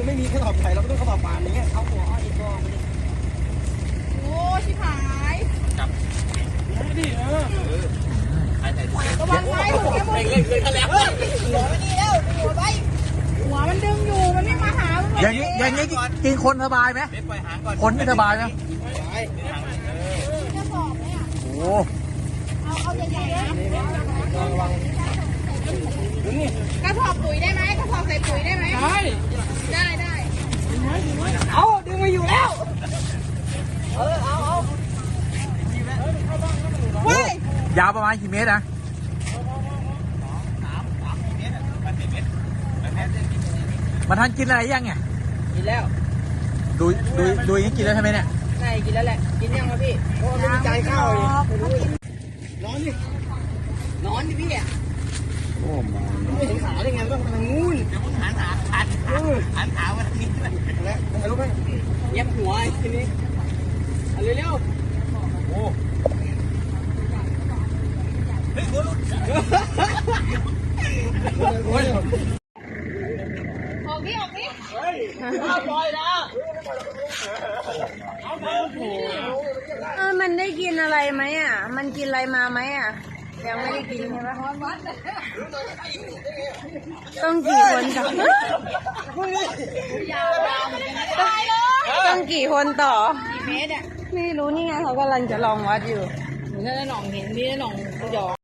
คือไม่มีกระสอบใส่เราก็ต้องกระสอบป่านอย่างเงี้ยเอาหัวอ้อยอีกกองโอ้ชิบหายดิเออระวังไว้หัวมันเล่นเล่นกันแล้วหัวมันนี่แล้วหัวไปหัวมันดึงอยู่มันไม่มาหามึงอย่างนี้อย่างนี้กินคนสบายไหมเล่นปหาคนไม่สบายไหมจะบอกไหมอะโอ้เอาเอาใหญ่ๆนะกระสอบปุ๋ยได้ไหมกระสอบใส่ปุ๋ยได้ไหม ได้ ได้ได้ เอาดึงมาอยู่แล้ว เออเอาเอา เฮ้ ยยาวประมาณกี่เมตรนะมันทันกินอะไรยังไงกินแล้ว ดูดูดูอย่างนี้กินแล้วใช่ไหมเนี่ยใช่กินแล้วแหละ กินยังวะพี่โอ้ไม่มีจานข้าวเลยนอนดินอนดิพี่อะโอ้มาไม่เห็นขาได้ไงต้องทางนู้นเดี๋ยวมึงหันขาหันขาหันขามาทางนี้เลยแล้วถ่ายรูปไหมเย็บหัวไอ้ทีนี้เอาเร็วๆโอ้เฮ้ยหัวหลุดโอ้ย ออกดิออกดิ ปล่อยนะเออมันได้กินอะไรไหมอะ มันกินอะไรมาไหมอะ ยังไม่ได้กินใช่ปะต้องกี่คนต่อต้องกี่คนต่อ เมตรอะ ไม่รู้นี่ไงเขากำลังจะลองวัดอยู่เหมือนจะหน่องเห็นนี่หน่องหยอก